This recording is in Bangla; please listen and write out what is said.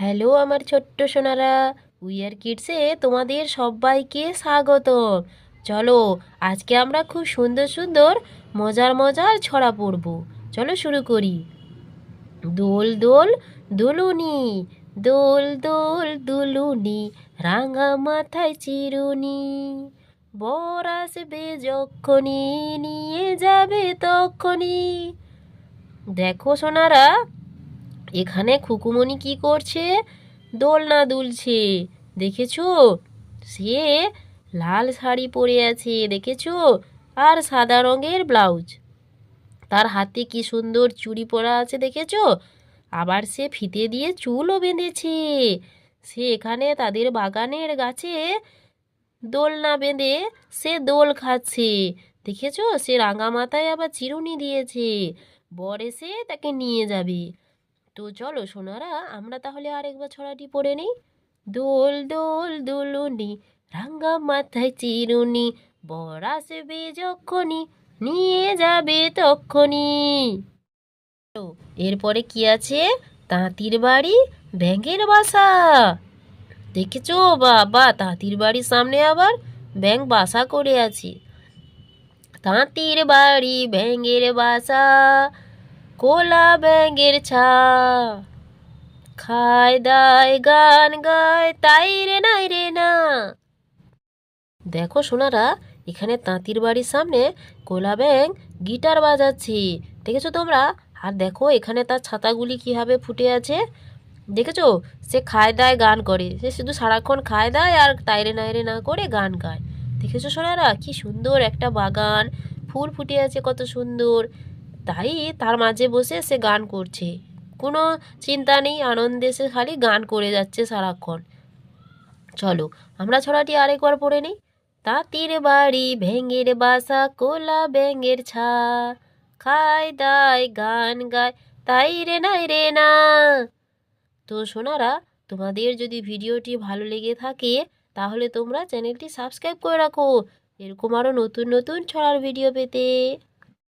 হ্যালো আমার ছোট্ট সোনারা উইয়ার কিডসে তোমাদের সবাইকে স্বাগত। চলো, আজকে আমরা খুব সুন্দর সুন্দর, মজার মজার ছড়া পড়ব। চলো শুরু করি। দোল দোল দুলুনি, দোল দোল দুলুনি, রাঙা মাথায় চিরুনি। বর আসবে যখনই, নিয়ে যাবে তখনই। দেখো সোনারা এখানে খুকুমণি কি করছে? দোলনা দুলছে। দেখেছ? সে লাল শাড়ি পরে আছে, দেখেছ? আর সাদা রঙের ব্লাউজ। তার হাতে কি সুন্দর চুড়ি পরা আছে, দেখেছ? আবার সে ফিতে দিয়ে চুলও বেঁধেছে। সে এখানে তাদের বাগানের গাছে দোলনা বেঁধে সে দোল খাচ্ছে। দেখেছ? সে রাঙা মাথায় আবার চিরুনি দিয়েছে। বর এসে তাকে নিয়ে যাবে। তো চলো সোনারা, আমরা তাহলে আরেকবার ছড়াটি পড়ে নিই। দোল দোল, দোলুনি, রাঙ্গা মাথায় চিরুনি, বর আসবে যখনই, নিয়ে যাবে তখনই। এরপরে কি আছে? তাঁতির বাড়ি, ব্যাঙের বাসা। দেখেছ? বাবা, তাঁতির বাড়ির সামনে আবার ব্যাঙ বাসা করে আছে। তাঁতির বাড়ি, ব্যাঙের বাসা। কোলা ব্যাঙের ছা। খায় দায় গান গায়, তাই রে নাই রে না। দেখো সোনারা, এখানে তাঁতির বাড়ির সামনে কোলা ব্যাং গিটার বাজাচ্ছে। দেখেছ তোমরা? আর দেখো, এখানে তার ছাতাগুলি কীভাবে ফুটে আছে। দেখেছ? সে খায় দায় গান করে। সে শুধু সারাক্ষণ খায় দায় আর তাইরে নাইরে না করে গান গায়। দেখেছ সোনারা? কি সুন্দর একটা বাগান। ফুল ফুটে আছে, কত সুন্দর। তাই তার মাঝে বসে সে গান করছে। কোনো চিন্তা নেই, আনন্দে সে খালি গান করে যাচ্ছে সারাক্ষণ। চলো, আমরা ছড়াটি আরেকবার পড়ে নিই। তাঁতির বাড়ি ভেঙের বাসা, কোলা ব্যাঙের ছা। খায়, দায়, গান গায়, তাই রে নাই রে না। তো সোনারা, তোমাদের যদি ভিডিওটি ভালো লেগে থাকে, তাহলে তোমরা চ্যানেলটি সাবস্ক্রাইব করে রাখো। এরকম আরও নতুন নতুন ছড়ার ভিডিও পেতে।